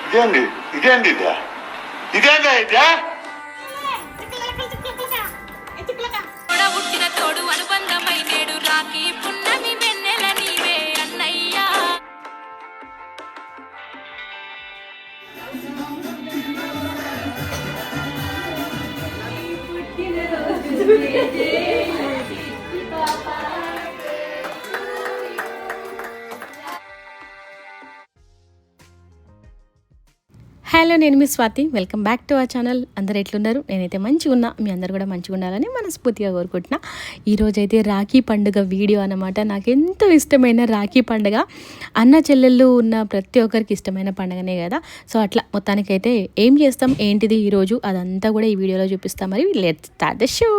ఇదేంటి ఇదేంటి ఇదే? ఇదేంటి ఇదే? తోడ పుట్టిన తోడు అనుబంధమై నేడు రాఖీ పున్నమి వెన్నెల నీవే అన్నయ్యా. హలో నేను మీ Swathi. Welcome back to our channel. అందరు ఎట్లున్నారు? నేనైతే మంచిగా ఉన్నా. మీ అందరు కూడా మంచిగా ఉండాలని మనస్ఫూర్తిగా కోరుకుంటున్నా. ఈరోజైతే రాఖీ పండుగ వీడియో అనమాట నాకు ఎంతో ఇష్టమైన రాఖీ పండుగ. అన్న చెల్లెళ్ళు ఉన్న ప్రతి ఒక్కరికి ఇష్టమైన పండుగనే కదా. సో అట్లా మొత్తానికైతే ఏం చేస్తాం? ఏంటిది ఈరోజు అదంతా కూడా ఈ వీడియోలో చూపిస్తాం. మరి లెట్ స్టార్ట్ ద షో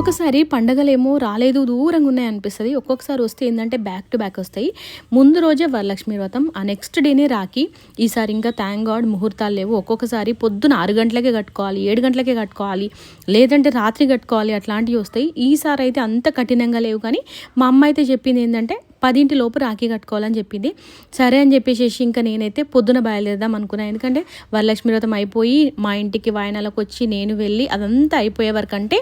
ఒక్కొక్కసారి పండగలేమో రాలేదు దూరంగా ఉన్నాయి అనిపిస్తుంది. ఒక్కొక్కసారి వస్తే ఏంటంటే బ్యాక్ టు బ్యాక్ వస్తాయి. ముందు రోజే వరలక్ష్మి వ్రతం ఆ నెక్స్ట్ డేనే రాకి ఈసారి ఇంకా థ్యాంక్ గాడ్ ముహూర్తాలు లేవు. ఒక్కొక్కసారి పొద్దున ఆరు గంటలకే కట్టుకోవాలి ఏడు గంటలకే కట్టుకోవాలి లేదంటే రాత్రి కట్టుకోవాలి అట్లాంటివి వస్తాయి. ఈసారి అయితే అంత కఠినంగా లేవు కానీ మా అమ్మ అయితే చెప్పింది ఏంటంటే పదింటి లోపు రాఖీ కట్టుకోవాలని చెప్పింది. సరే అని చెప్పేసి ఇంకా నేనైతే పొద్దున బయలుదేరదాం అనుకున్నాను ఎందుకంటే వరలక్ష్మి వ్రతం అయిపోయి మా ఇంటికి వాయనాలకు వచ్చి నేను వెళ్ళి అదంతా అయిపోయే వరకు అంటే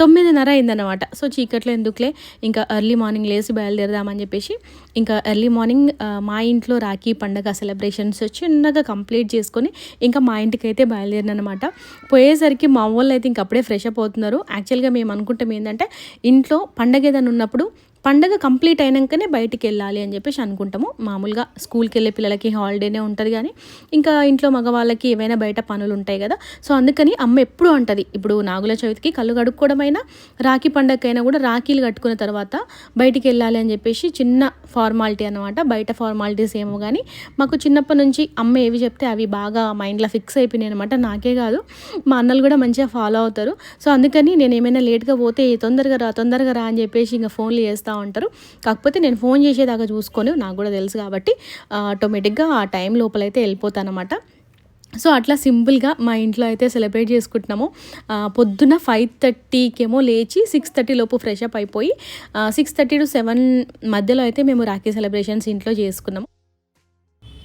తొమ్మిదిన్నర అయిందనమాట సో చీకట్లో ఎందుకులే? ఇంకా ఎర్లీ మార్నింగ్ లేచి బయలుదేరదామని చెప్పేసి ఇంకా ఎర్లీ మార్నింగ్ మా ఇంట్లో రాఖీ పండగ సెలబ్రేషన్స్ చిన్నగా కంప్లీట్ చేసుకొని ఇంకా మా ఇంటికి అయితే బయలుదేరినమాట పోయేసరికి మా వాళ్ళు అయితే ఇంక అప్పుడే ఫ్రెష్ అప్ అవుతున్నారు. యాక్చువల్గా మేము అనుకుంటాం ఏంటంటే ఇంట్లో పండగ ఏదైనా ఉన్నప్పుడు పండగ కంప్లీట్ అయినాకనే బయటికి వెళ్ళాలి అని చెప్పేసి అనుకుంటాము. మామూలుగా స్కూల్కి వెళ్ళే పిల్లలకి హాలిడేనే ఉంటుంది కానీ ఇంకా ఇంట్లో మగవాళ్ళకి ఏవైనా బయట పనులు ఉంటాయి కదా. సో అందుకని అమ్మ ఎప్పుడు అంటది ఇప్పుడు నాగుల చవితికి కళ్ళు కడుక్కోవడమైనా రాఖీ పండగకైనా కూడా రాఖీలు కట్టుకున్న తర్వాత బయటికి వెళ్ళాలి అని చెప్పేసి చిన్న ఫార్మాలిటీ అనమాట బయట ఫార్మాలిటీస్ ఏమో కానీ మాకు చిన్నప్పటి నుంచి అమ్మ ఏవి చెప్తే అవి బాగా మైండ్లో ఫిక్స్ అయిపోయినాయి అనమాట నాకే కాదు మా అన్నలు కూడా మంచిగా ఫాలో అవుతారు. సో అందుకని నేను ఏమైనా లేట్గా పోతే తొందరగా రా తొందరగా రా అని చెప్పేసి ఇంకా ఫోన్లు చేస్తూ ఉంటారు. కాకపోతే నేను ఫోన్ చేసేదాకా చూసుకొని నాకు కూడా తెలుసు కాబట్టి ఆటోమేటిక్గా ఆ టైం లోపలైతే వెళ్ళిపోతానమాట. సో అట్లా సింపుల్గా మా ఇంట్లో అయితే సెలబ్రేట్ చేసుకుంటున్నాము. పొద్దున ఫైవ్ థర్టీకేమో లేచి సిక్స్ థర్టీ లోపు ఫ్రెష్ అప్ అయిపోయి సిక్స్ థర్టీ టు సెవెన్ మధ్యలో అయితే మేము రాఖీ సెలబ్రేషన్స్ ఇంట్లో చేసుకున్నాము.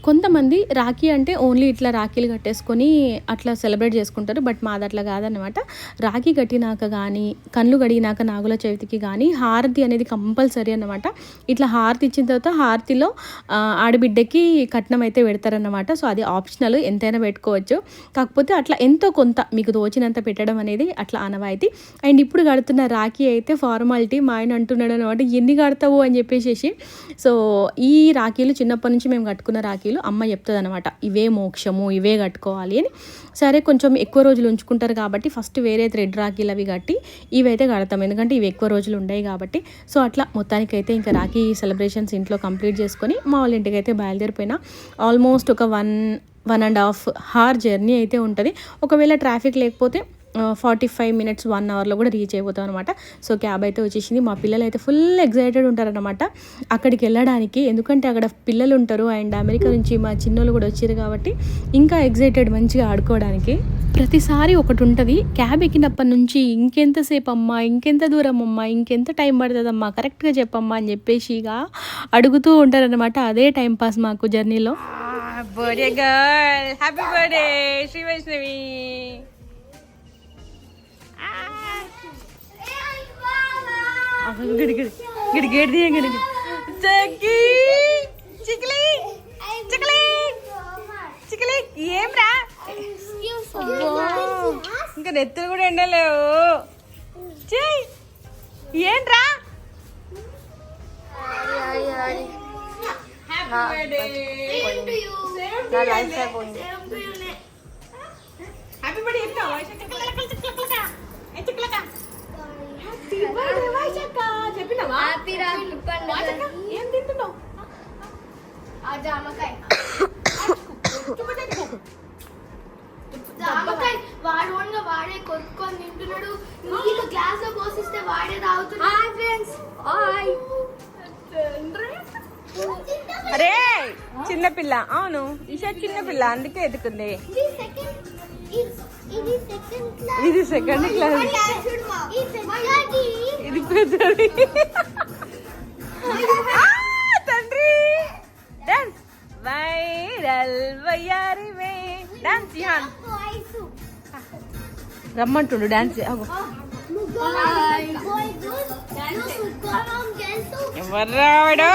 కొంతమంది రాఖీ అంటే ఓన్లీ ఇట్లా రాఖీలు కట్టేసుకొని అట్లా సెలబ్రేట్ చేసుకుంటారు బట్ మాది అట్లా కాదనమాట రాఖీ కట్టినాక కానీ కళ్ళు కడిగినాక నాగుల చవితికి కానీ హారతి అనేది కంపల్సరీ అనమాట ఇట్లా హారతి ఇచ్చిన తర్వాత హారతిలో ఆడబిడ్డకి కట్నం అయితే పెడతారనమాట సో అది ఆప్షనల్ ఎంతైనా పెట్టుకోవచ్చు. కాకపోతే అట్లా ఎంతో కొంత మీకు తోచినంత పెట్టడం అనేది అట్లా అనవాయితీ అండ్ ఇప్పుడు కడుతున్న రాఖీ అయితే ఫార్మాలిటీ మా ఆయన అంటున్నాడు అనమాట ఎన్ని కడతావు? అని చెప్పేసి సో ఈ రాఖీలు చిన్నప్పటి నుంచి మేము కట్టుకున్న రాఖీలు అమ్మ చెప్తుంది అనమాట ఇవే మోక్షము ఇవే కట్టుకోవాలి అని. సరే కొంచెం ఎక్కువ రోజులు ఉంచుకుంటారు కాబట్టి ఫస్ట్ వేరే థ్రెడ్ రాఖీలు అవి కట్టి ఇవైతే కడతాం. ఎందుకంటే ఇవి ఎక్కువ రోజులు ఉండవు కాబట్టి. సో అట్లా మొత్తానికైతే ఇంకా రాఖీ సెలబ్రేషన్స్ ఇంట్లో కంప్లీట్ చేసుకొని మా వాళ్ళ ఇంటికి అయితే బయలుదేరిపోయినా. ఆల్మోస్ట్ ఒక one one and half hour journey అయితే ఉంటుంది. ఒకవేళ ట్రాఫిక్ లేకపోతే ఫార్టీ ఫైవ్ మినిట్స్ వన్ అవర్లో కూడా రీచ్ అయిపోతాం అనమాట సో క్యాబ్ అయితే వచ్చేసింది. మా పిల్లలు అయితే ఫుల్ ఎగ్జైటెడ్ ఉంటారనమాట అక్కడికి వెళ్ళడానికి ఎందుకంటే అక్కడ పిల్లలు ఉంటారు. అండ్ అమెరికా నుంచి మా చిన్నోళ్ళు కూడా వచ్చారు కాబట్టి ఇంకా ఎగ్జైటెడ్ మంచిగా ఆడుకోవడానికి. ప్రతిసారి ఒకటి ఉంటుంది. క్యాబ్ ఎక్కినప్పటి నుంచి ఇంకెంతసేపు అమ్మా ఇంకెంత దూరం అమ్మా ఇంకెంత టైం పడుతుందమ్మా కరెక్ట్గా చెప్పమ్మా అని చెప్పేసి ఇక అడుగుతూ ఉంటారనమాట అదే టైం పాస్ మాకు జర్నీలో birthday girl happy birthday Sri Vaishnavi గిడి గిడి గిడి గేట్ గిడి చక్కి చిక్లీ చిక్లీ చిక్లీ ఏం రా ఇంకా నెత్తులు కూడా ఎండలేవు. చెయ్ ఏంట్రా? హ్యాపీ బర్త్డే చెప్తావా చెప్పినావా వాయిషక్క, ఏం తింటున్నావు? జామకాయ. వాడు ఓన్గా వాడే కొట్టుకొని తింటున్నాడు. నీళ్ళు గ్లాస్లో పోసిస్తే వాడే తాగుతున్నాడు. ఫ్రెండ్స్ అరే చిన్నపిల్ల అవును ఈషా చిన్నపిల్ల అందుకే ఎదుకుంది. ఇది సెకండ్ క్లాస్ ఇది పెద్దది. తండ్రి. డాన్స్ వైరల్ వయ్యారి మే డాన్స్ వాయిస్ రమ్మంటుండు డాన్స్ ఎవర్రావాడు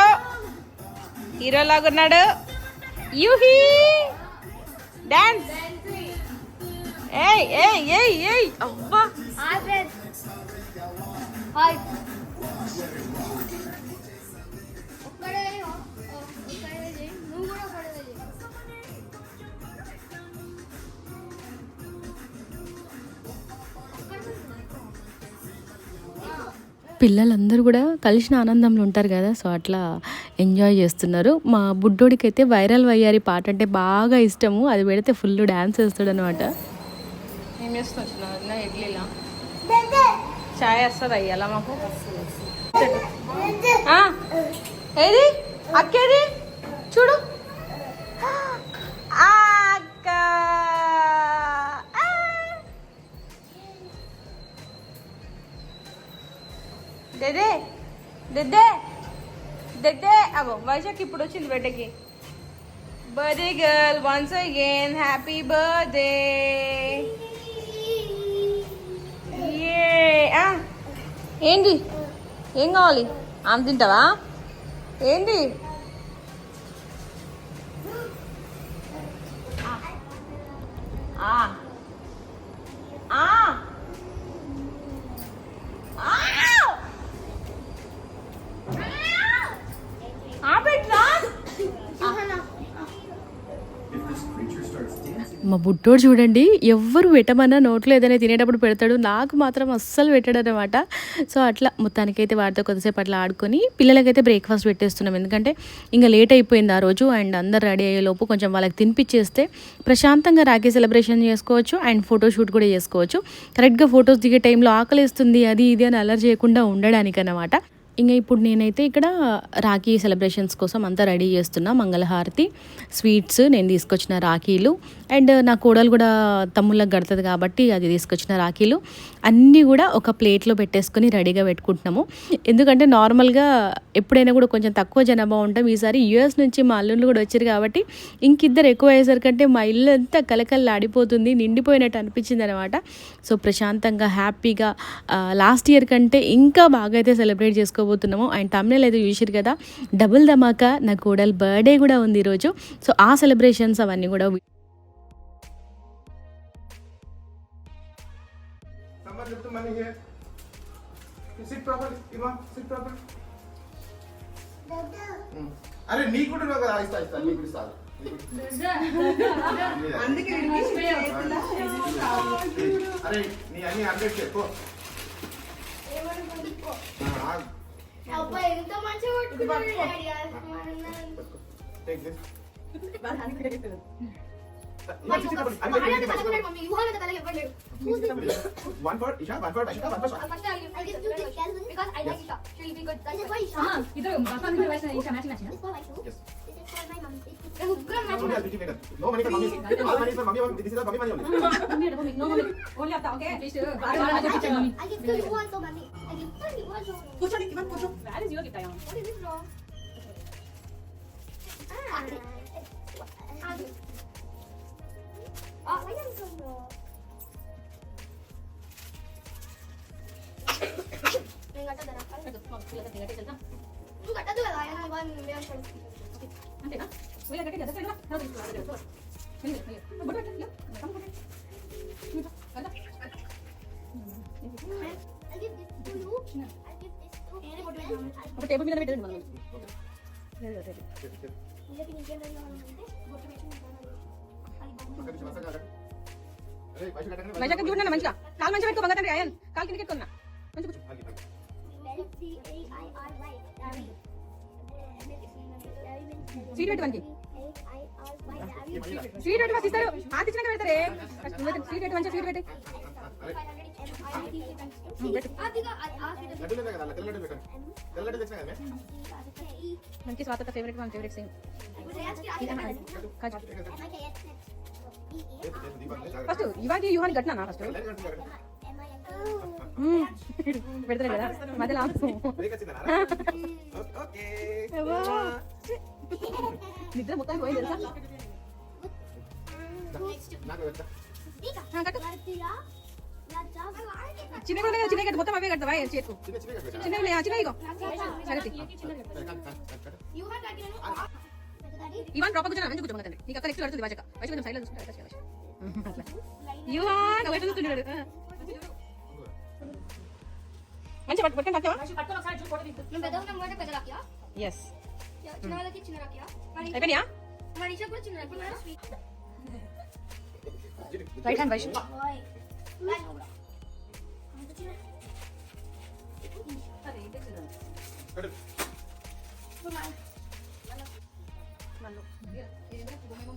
హీరో లాగున్నాడు. యూహీ డాన్స్ ఏయ్ ఏయ్ ఏయ్ ఏయ్ అబ్బా. నువ్వు కూడా పడేది పిల్లలందరూ కూడా కలిసిన ఆనందంలో ఉంటారు కదా సో అట్లా ఎంజాయ్ చేస్తున్నారు. మా బుడ్డోడికి అయితే వైరల్ వయ్యారి పాట అంటే బాగా ఇష్టము. అది పెడితే ఫుల్ డ్యాన్స్ వేస్తాడు అనమాట ఏం చేస్తున్నా ఇడ్లీలా చాయ్ వస్తుంది అయ్యాలా మాకు ఆ, ఏది అక్కేది చూడు ఆ, అక్క ఆ. దెదే దెద్దే దెద్దే అగో వైశాఖ్ ఇప్పుడు వచ్చింది బిడ్డకి birthday girl once again happy birthday ఏంటి? ఏం కావాలి? అంత తింటావా? ఏంటి? బుడ్డోడు చూడండి ఎవ్వరు పెట్టమన్నా నోట్లో ఏదైనా తినేటప్పుడు పెడతాడు నాకు మాత్రం అస్సలు పెట్టాడు అనమాట సో అట్లా మొత్తానికైతే వాడితో కొద్దిసేపు అట్లా ఆడుకొని పిల్లలకైతే బ్రేక్ఫాస్ట్ పెట్టేస్తున్నాం. ఎందుకంటే ఇంకా లేట్ అయిపోయింది ఆ రోజు అండ్ అందరు రెడీ అయ్యేలోపు కొంచెం వాళ్ళకి తినిపించేస్తే ప్రశాంతంగా రాఖీ సెలబ్రేషన్ చేసుకోవచ్చు అండ్ ఫోటోషూట్ కూడా చేసుకోవచ్చు. కరెక్ట్గా ఫొటోస్ దిగే టైంలో ఆకలిస్తుంది అది ఇది అని అలర్ చేయకుండా ఉండడానికి అనమాట ఇంకా ఇప్పుడు నేనైతే ఇక్కడ రాఖీ సెలబ్రేషన్స్ కోసం అంతా రెడీ చేస్తున్నా మంగళహారతి స్వీట్స్ నేను తీసుకొచ్చిన రాఖీలు. అండ్ నా కోడలు కూడా తమ్ముళ్ళకి గడుతుంది కాబట్టి అది తీసుకొచ్చిన రాఖీలు. అన్నీ కూడా ఒక ప్లేట్లో పెట్టేసుకొని రెడీగా పెట్టుకుంటున్నాము. ఎందుకంటే నార్మల్గా ఎప్పుడైనా కూడా కొంచెం తక్కువ జనాభా ఉంటాం. ఈసారి యూఎస్ నుంచి మా అల్లుళ్ళు కూడా వచ్చారు కాబట్టి ఇంకిద్దరు ఎక్కువ అయ్యేసరికంటే మా ఇల్లు అంతా కలకల్లాడిపోతుంది నిండిపోయినట్టు అనిపించింది అనమాట సో ప్రశాంతంగా హ్యాపీగా లాస్ట్ ఇయర్ కంటే ఇంకా బాగా అయితే సెలబ్రేట్ చేసుకోబోతున్నాము. అండ్ తమిళ అయితే చూసారు కదా డబుల్ ధమాకా నా కోడలు బర్త్డే కూడా ఉంది ఈరోజు. సో ఆ సెలబ్రేషన్స్ అవన్నీ కూడా Someone lift the money here. You sit properly. Imam, sit properly. Hmm. అరే నీ కూడా ఉన్నావు కదా ఇస్తా ఇస్తా నీకు కూడా ఇస్తాను అరే నీ అన్ని హండ్రెడ్ చెప్పు అబ్బా ఎంత మంచిగా One for Isha, one for Vaishika, one for Swati. First I'll give I'll give you this Kelvin because I like Isha. She'll be good. This is for Isha. हाँ इधर वासन इधर वैसे इसका मैच मैच है This is for Vaishu. Yes. This is for my mom. This is for my Only I'll be together. No money for mummy. All money for mummy. This is for mummy money only. Mummy डबो no mummy only आता okay please बार बार आते पीछे mummy I'll give to you also mummy. I'll give to you also. पूछो नहीं किवन पूछो where is your guitar What is it wrong? Ah. Ah. Ah, why are you so bro? నేను కట్టదరా నువ్వు కట్టదు కదా ఆయన ఇవ్వాలి నువ్వే అంటాడు I give this to you. I give this to you. ఒక టేబుల్ మీద పెట్టండి మనం వీళ్ళకి నీకేం కావాలంటే బొట్టు పెట్టి ఉంటాను. అది బాగుంది. ఒక్క నిమిషం వైజాగ్ చూడండి మంచిగా. కాలు మంచిగా పెట్టుకో బంగారు అయ్యాను కాలు కిందకి ఎక్కున్నా మంచి సీట్ పెట్టు సీట్ పెట్టి మాకు ఇస్తారు ఆది ఇచ్చినాక పెడతారే. సీట్ పెట్టి మంచిగా సీట్ పెట్టి. మంచి స్వాతంత్ర ఫేవరెట్ మన ఫేవరెట్ సేమ్ ఫస్ట్ ఇవాళ యుహాన్ కట్టినా ఫస్ట్ పెడతారు కదా మధ్యలో ఆపు. అవ్వా. నిద్ర మొత్తం పోయింది తెలుసా ఆ, కట్టు. చిన్నగా ఉన్నాయి కదా, చిన్నగా కట్టు. మొత్తం అవే కడతావా చేతుకు చిన్నగా ఉన్నాయి, ఆ, చిన్నగా ఇగో సగతి ఇవాన్ డ్రాప్ కూర్చొని మంచి కూర్చోమని తండ్రి నీకు అక్క నెక్స్ట్ కడుతుంది వాచక వైపు కొంచెం సైడ్లో చూసుకుంటే అట్లా చేయాలి. అట్లా ఇవాన్ వైపు చూస్తున్నాడు ఆ. మంచి పట్టు పట్టుకొని తాకుతావా ఎస్ చిన్న వాళ్ళకి చిన్న రాకియా మరి అయిపోయినాయా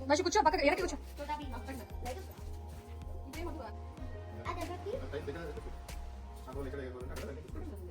మనీషా కూర్చో పక్కన ఎరకి కూర్చో What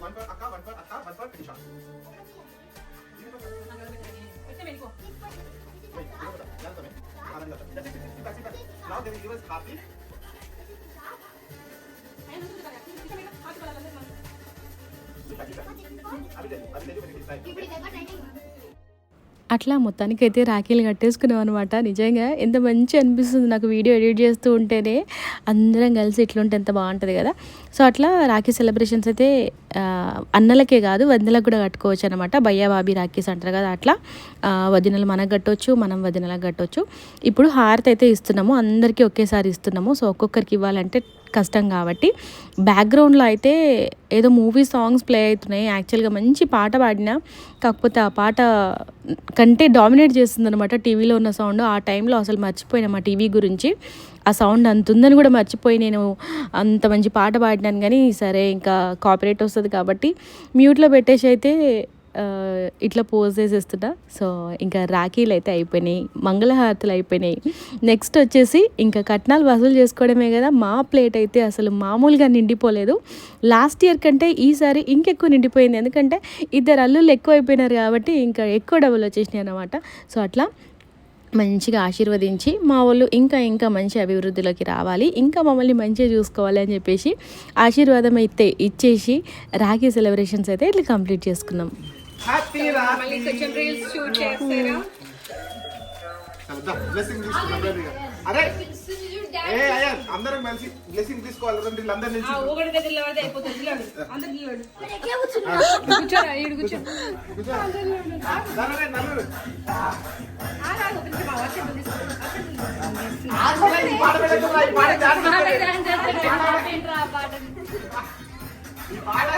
वन पर अक्का वन पर अक्का वन पर निशा कितने मेरे को नहीं ये बता जान तुम्हें आधा नहीं बता जैसे किसी पैसे पर नाउ देयर यूज़ हैप्पी है ना तो बता किसी मेरे हाथ वाला लगा अभी दे अभी दे मेरे को साइड అట్లా మొత్తానికి అయితే రాఖీలు కట్టేసుకున్నాం అనమాట నిజంగా ఎంత మంచి అనిపిస్తుంది నాకు వీడియో ఎడిట్ చేస్తూ ఉంటేనే. అందరం కలిసి ఇట్లుంటే ఎంత బాగుంటుంది కదా. సో అట్లా రాఖీ సెలబ్రేషన్స్ అయితే అన్నలకే కాదు వదినలకు కూడా కట్టుకోవచ్చు అనమాట భయ్యా బాబీ రాఖీస్ అంటారు కదా అట్లా. వదినలు మనకు కట్టవచ్చు మనం వదినలకు కట్టవచ్చు ఇప్పుడు హారతి అయితే ఇస్తున్నాము అందరికీ ఒకేసారి ఇస్తున్నాము. సో ఒక్కొక్కరికి ఇవ్వాలంటే కష్టం కాబట్టి. బ్యాక్గ్రౌండ్లో అయితే ఏదో మూవీ సాంగ్స్ ప్లే అవుతున్నాయి. యాక్చువల్గా మంచి పాట పాడినా కాకపోతే ఆ పాట కంటే డామినేట్ చేస్తుందనమాట టీవీలో ఉన్న సౌండ్ ఆ టైంలో అసలు మర్చిపోయినా మా టీవీ గురించి. ఆ సౌండ్ అంత ఉందని కూడా మర్చిపోయి నేను అంత మంచి పాట పాడినాను కానీ సరే ఇంకా కాపరేట్ వస్తుంది కాబట్టి మ్యూట్లో పెట్టేసి అయితే ఇట్లా పోజ్ చేసేస్తున్నా సో ఇంకా రాఖీలు అయితే అయిపోయినాయి మంగళహారతులు అయిపోయినాయి. నెక్స్ట్ వచ్చేసి ఇంకా కట్నాలు వసూలు చేసుకోవడమే కదా మా ప్లేట్ అయితే అసలు మామూలుగా నిండిపోలేదు. లాస్ట్ ఇయర్ కంటే ఈసారి ఇంకెక్కువ నిండిపోయింది. ఎందుకంటే ఇద్దరు అల్లుళ్ళు ఎక్కువ అయిపోయినారు కాబట్టి ఇంకా ఎక్కువ డబ్బులు వచ్చేసినాయి అనమాట సో అట్లా మంచిగా ఆశీర్వదించి మా వాళ్ళు ఇంకా ఇంకా మంచి అభివృద్ధిలోకి రావాలి ఇంకా మమ్మల్ని మంచిగా చూసుకోవాలి అని చెప్పేసి ఆశీర్వాదం అయితే ఇచ్చేసి రాఖీ సెలబ్రేషన్స్ అయితే ఇట్లా కంప్లీట్ చేసుకున్నాం. Happy మళ్ళీ. కొంచెం రీల్స్ షూట్ చేస్తారా బ్లెస్సింగ్ తీసుకున్నాం అరే! ఏ అయ్యా అందరం కలిసి బ్లెస్సింగ్ తీసుకోవాలి రెండు వీళ్ళందరూ నిలిచి ఒకటి దగ్గర నిలబడితే అయిపోతుంది అందరు నిలబడు. కూర్చోరా ఈడు కూర్చో. నలుగురు నలుగురు. ఆ రాదు, ఒక నిమిషం, ఆ వర్షం తీసుకో. ఈ పాట పెట్టకుండా ఈ పాట డాన్స్ ఈ పాట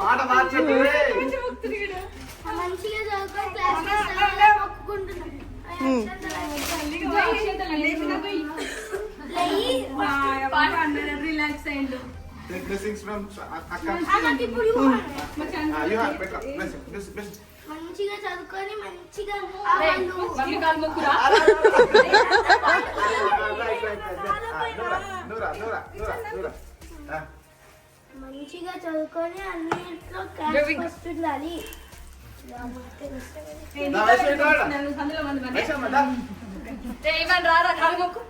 పాట మార్చండి రిలాక్స్ అయ్యిండు Blessings from Akka. Akka, keep you. Blessings. Blessings. మంచిగా చదువుకొని మంచిగా. మంచిగా చదువుకొని అన్నింటిలో ఫస్ట్ ఉండాలి రారా కాలు మొక్కు.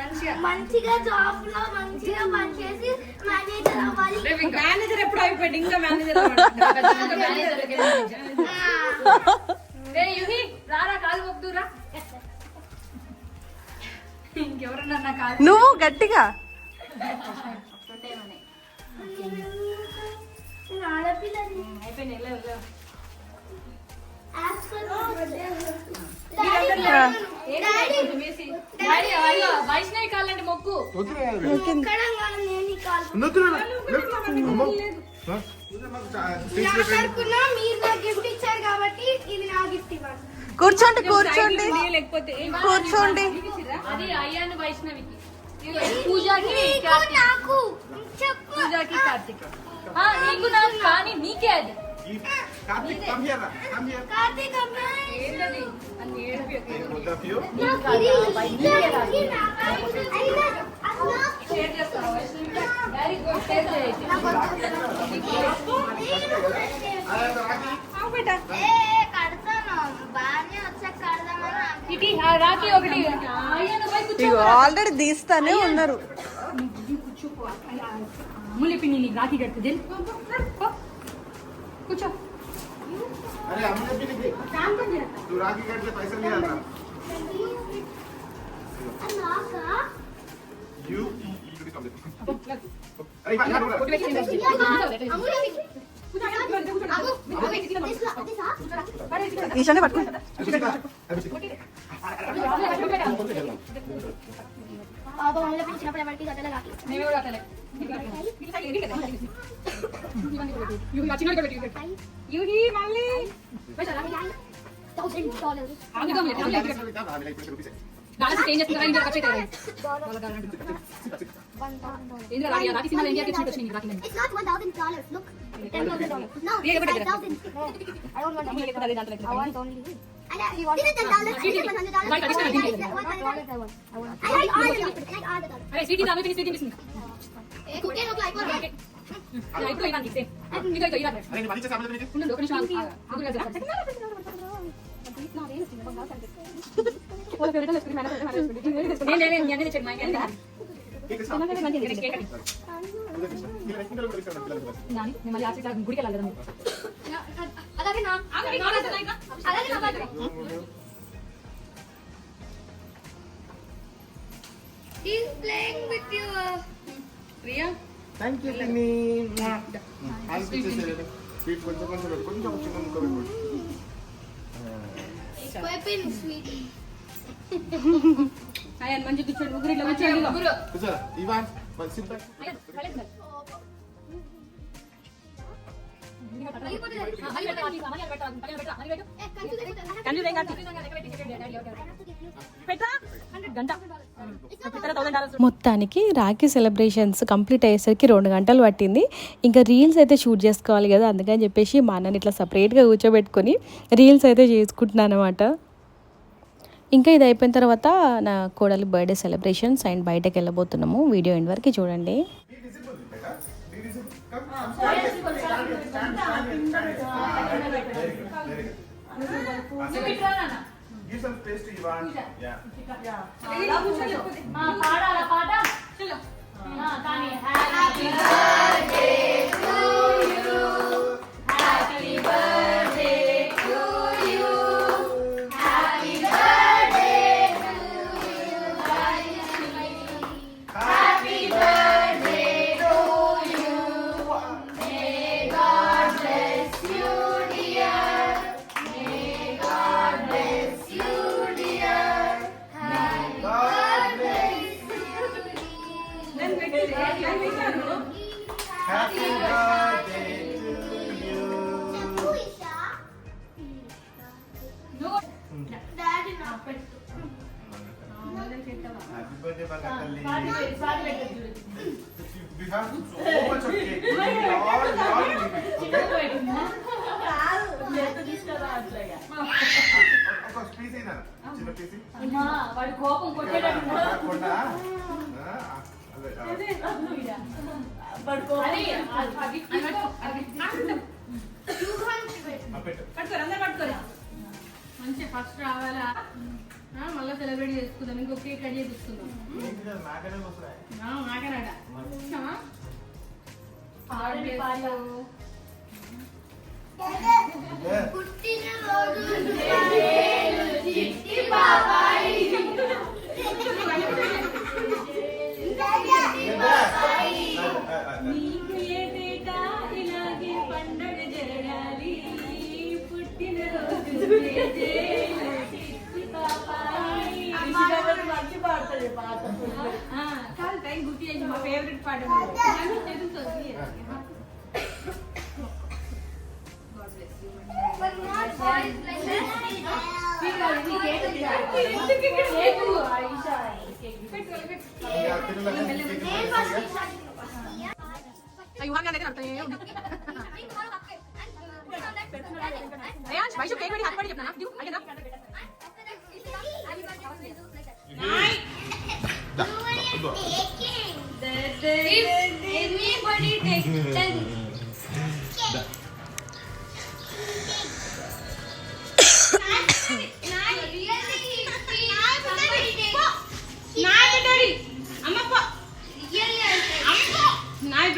మంచిగా. మంచిగా జాబ్లో మంచిగా పనిచేసి మేనేజర్ అవ్వాలి. మేనేజర్ ఎప్పుడు అయిపోయాడు ఇంకా మేనేజర్ రే యుహి రారా కాలు మొక్కుదురా ఇంకెవరన్నా నా కాలు నువ్వు గట్టిగా. నేను వైష్ణవి కాలండి మొక్కు. కూర్చోండి కూర్చోండి. లేకపోతే కూర్చోండి. అది అయ్యాను వైష్ణవికి. పూజకి పూజకి కార్తీక్. నీకు నాకు. కానీ నీకే అది. కార్తీక్, come here రా. Come here. కార్తీక్ అమ్మాయి ఏంటది? అన్ని ఏడుపు షేర్ చేస్తావా వైష్ణవికి డాడీ గో షేర్ చేయండి. ఏ కడతాను. బాగానే వచ్చాక కడదామని. ఇటీ రాఖీ ఒకటి. ఇగో ఆల్రెడీ తీస్తానే ఉన్నారు. అమ్ములి పిన్ని నీకు రాఖీ కడుతుంది కూర్చో అరే అమ్మ చెప్పింది నువ్వు రాఖీ కట్టితే పైసలు ఇవ్వాలరా అది నాకా? యూ అరే ఇవ్వ, ఇవ్వ, ఇవ్వ. అమ్ములు ఇది. అమ్ము, తీసుకో, తీసుకో. ఈశాన్య పట్టుకుంటా బాబా మళ్ళీ పిలిచినప్పుడు ఎవరికి గడ్డలు కాకి. నేను కూడా అతలే యూహి यूही मान ले थाउज़ेंड डॉलर आगे तो मेरे आगे गाना से चेंज करा इंडिया का चेक करें डॉलर डॉलर इंडिया गाना किसी ने इंडिया के छूट नहीं रखी it's not 1000 dollar look 10000 dollar no ये बेटा आई डोंट वांट ये बता दे डांट रख I want only I like all the dollars. I like all the dollars. I like all the dollars. I like all the dollars. I like all the dollars. అరే sweet దాని sweet తినిపిస్తుంది Eh, cookie look like one. ఇప్పుడు ఇవ్వండి same ఇదిగో ఇదిగో ఇలా అరే నేను మళ్ళీ చేసి అమ్మలేదు నీకు ఉండు ఒక నిమిషం ఆగు. ముగ్గురు కలిసి రాస్తారు. నేను నేను నేను నేను చెక్ మైండ్ కేక్ ఇస్తా. కేక్ కట్ ఇక్కడ ఇక్కడ కూడా ఇస్తాను పిల్లలకు. దాని నేను మళ్ళీ ఆఫీస్ గుడికి వెళ్ళాలి కదా అలాగే నా అలాగే నా birthday He's playing with you. Priya thank you పిన్ని హ్యాండ్స్ ఇచ్చేసేయండి స్వీట్ కొంచెం కొంచెం పెట్టు. కొంచెం చిన్న ముక్క పెట్టు Weapon sweet. ఆయన మంచి కూర్చోండి ముగ్గురు ఇట్లా కూర్చోండి ముగ్గురు కూర్చోరా ఇవాన్ సిట్ బ్యాక్ మొత్తానికి రాఖీ సెలబ్రేషన్స్ కంప్లీట్ అయ్యేసరికి రెండు గంటలు పట్టింది. ఇంకా రీల్స్ అయితే షూట్ చేసుకోవాలి కదా అందుకని చెప్పేసి మా అన్నని ఇట్లా సపరేట్గా కూర్చోబెట్టుకొని రీల్స్ అయితే చేసుకుంటున్నాను అనమాట ఇంకా ఇది అయిపోయిన తర్వాత నా కోడలి బర్త్డే సెలబ్రేషన్స్ అండ్ బయటకు వెళ్ళబోతున్నాము. వీడియో ఎండ్ వరకు చూడండి. To Ivan. Yeah. పాడాలా పాట చలో కానీ Happy We have so much of cake. We all, we all leave it, okay? ఒక piece అయినా? చిన్న piece? వాడి కోపం కొట్టేటట్టు ఆ, కొండ? ఆ, అదే, ఆ. అది అది ఆ, పెట్టు. పట్టుకోరు అందరు పట్టుకోరు మంచిగా ఫస్ట్ రావాలా ఆ, మళ్ళా సెలబ్రేట్ చేసుకుందాం. ఇంకో కేక్ కట్ చేపించుకుందాం ఏంటి కదా, ఫేవరెట్ పాట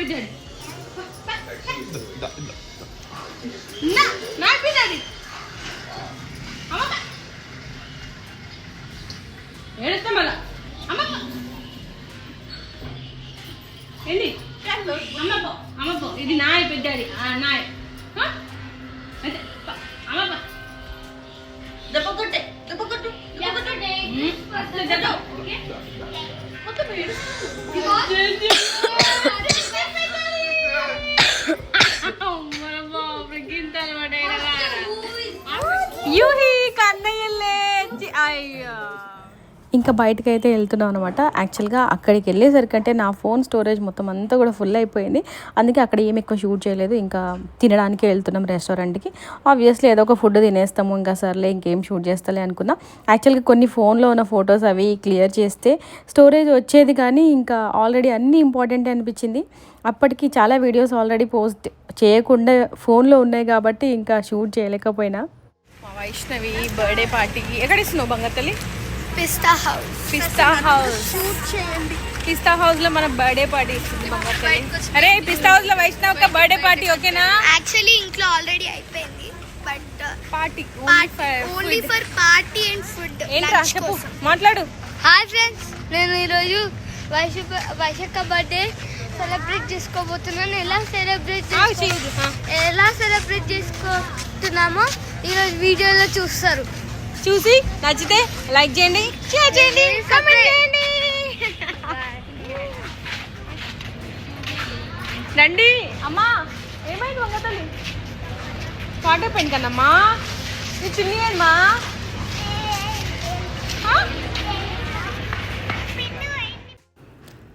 prohibited. ఇంకా బయటకు అయితే వెళ్తున్నాం అనమాట యాక్చువల్గా అక్కడికి వెళ్ళేసరికి అంటే నా ఫోన్ స్టోరేజ్ మొత్తం అంతా కూడా ఫుల్ అయిపోయింది. అందుకే అక్కడ ఏమి ఎక్కువ షూట్ చేయలేదు. ఇంకా తినడానికే వెళ్తున్నాం రెస్టారెంట్కి ఆబ్వియస్లీ ఏదో ఒక ఫుడ్ తినేస్తాము. ఇంకా సర్లే ఇంకేం షూట్ చేస్తలే అనుకున్నా. యాక్చువల్గా కొన్ని ఫోన్లో ఉన్న ఫొటోస్ అవి క్లియర్ చేస్తే స్టోరేజ్ వచ్చేది కానీ ఇంకా ఆల్రెడీ అన్నీ ఇంపార్టెంట్ అనిపించింది. అప్పటికి చాలా వీడియోస్ ఆల్రెడీ పోస్ట్ చేయకుండా ఫోన్లో ఉన్నాయి కాబట్టి ఇంకా షూట్ చేయలేకపోయినా. మా వైష్ణవి బర్త్డే పార్టీకి ఎక్కడ ఇస్తున్నావు బంగతల్లి పిస్తా హౌస్. పిస్తా హౌస్. షూట్ చేయండి. పిస్తా హౌస్లో మన బర్త్డే పార్టీ ఇస్తుంది అరే పిస్తా హౌస్లో వైష్ణవ్ ఒక బర్త్డే పార్టీ ఓకేనా? యాక్చువల్లీ ఇంట్లో ఆల్రెడీ అయిపోయింది. But party only for party and food ఏంట్రా? చెప్పు. మాట్లాడు. హాయ్ ఫ్రెండ్స్ నేను ఈరోజు వైశ వైశక్క బర్త్డే సెలబ్రేట్ చేసుకోబోతున్నాను. ఎలా సెలబ్రేట్. ఎలా సెలబ్రేట్ చేసుకుంటున్నామో ఈరోజు వీడియోలో చూస్తారు. చూసి నచ్చితే లైక్ చేయండి షేర్ చేయండి కామెంట్ చేయండి. రండి అమ్మా ఏమైంది వంగతల్లి పాట పెయింట్ కన్నమ్మా. నీ చిన్ని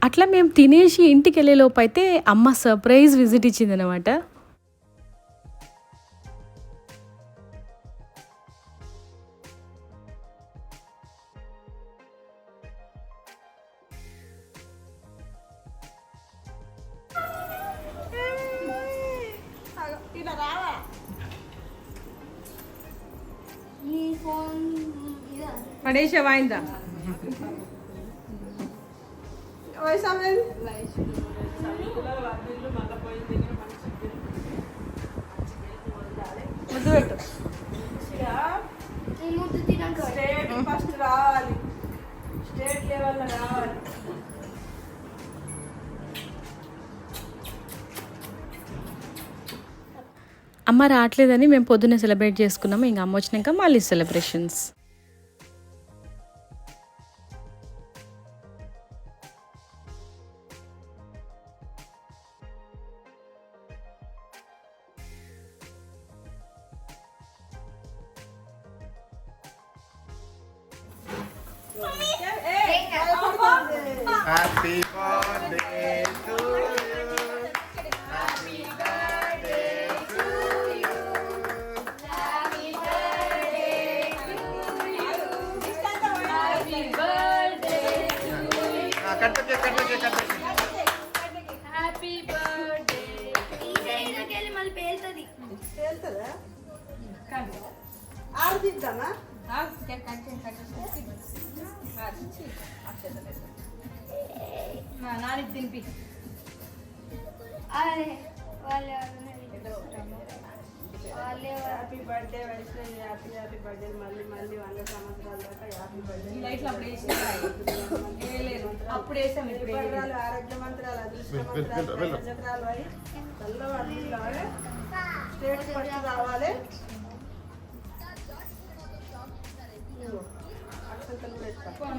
అట్లా మేము తినేసి ఇంటికి వెళ్ళే లోపు అయితే అమ్మ సర్ప్రైజ్ విజిట్ ఇచ్చింది ముద్దు పెట్టు. ఫస్ట్ రావాలి. స్టేట్ లెవెల్ రావాలి. అమ్మ రావట్లేదని మేము పొద్దున్నే సెలబ్రేట్ చేసుకున్నాము. ఇంకా అమ్మ వచ్చినాక మళ్ళీ సెలబ్రేషన్స్.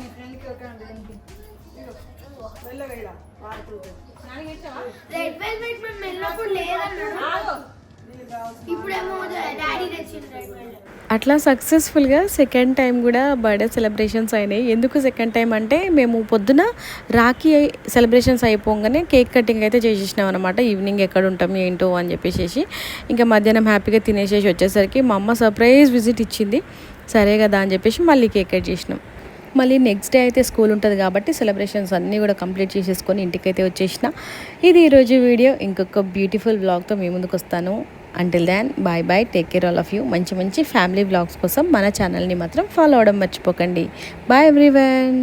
మీ ఫ్రెండ్కి ఒక దానికి. మెల్లగా ఇలా వాడుతుంది నాన్నకి ఇచ్చావా? రెడ్ వెల్వెట్ మేము వెళ్ళినప్పుడు లేదన్నాడు ఆగు. ఇప్పుడేమో డాడీ తెచ్చింది రెడ్ వెల్వెట్ అట్లా సక్సెస్ఫుల్గా సెకండ్ టైం కూడా బర్త్డే సెలబ్రేషన్స్ అయినాయి. ఎందుకు సెకండ్ టైం అంటే మేము పొద్దున రాఖీ సెలబ్రేషన్స్ అయిపోగానే కేక్ కటింగ్ అయితే చేసేసినాం అనమాట ఈవినింగ్ ఎక్కడ ఉంటాం ఏంటో అని చెప్పేసి ఇంకా మధ్యాహ్నం హ్యాపీగా తినేసేసి వచ్చేసరికి మా అమ్మ సర్ప్రైజ్ విజిట్ ఇచ్చింది. సరే కదా అని చెప్పేసి మళ్ళీ కేక్ కట్ చేసినాం. మళ్ళీ నెక్స్ట్ డే అయితే స్కూల్ ఉంటుంది కాబట్టి సెలబ్రేషన్స్ అన్నీ కూడా కంప్లీట్ చేసేసుకొని ఇంటికైతే వచ్చేసిన. ఇది ఈరోజు వీడియో. ఇంకొక బ్యూటిఫుల్ బ్లాగ్తో మీ ముందుకు వస్తాను. Until then bye bye take care all of you మంచి మంచి ఫ్యామిలీ బ్లాగ్స్ కోసం మన ఛానల్ని మాత్రం ఫాలో అవడం మర్చిపోకండి. Bye everyone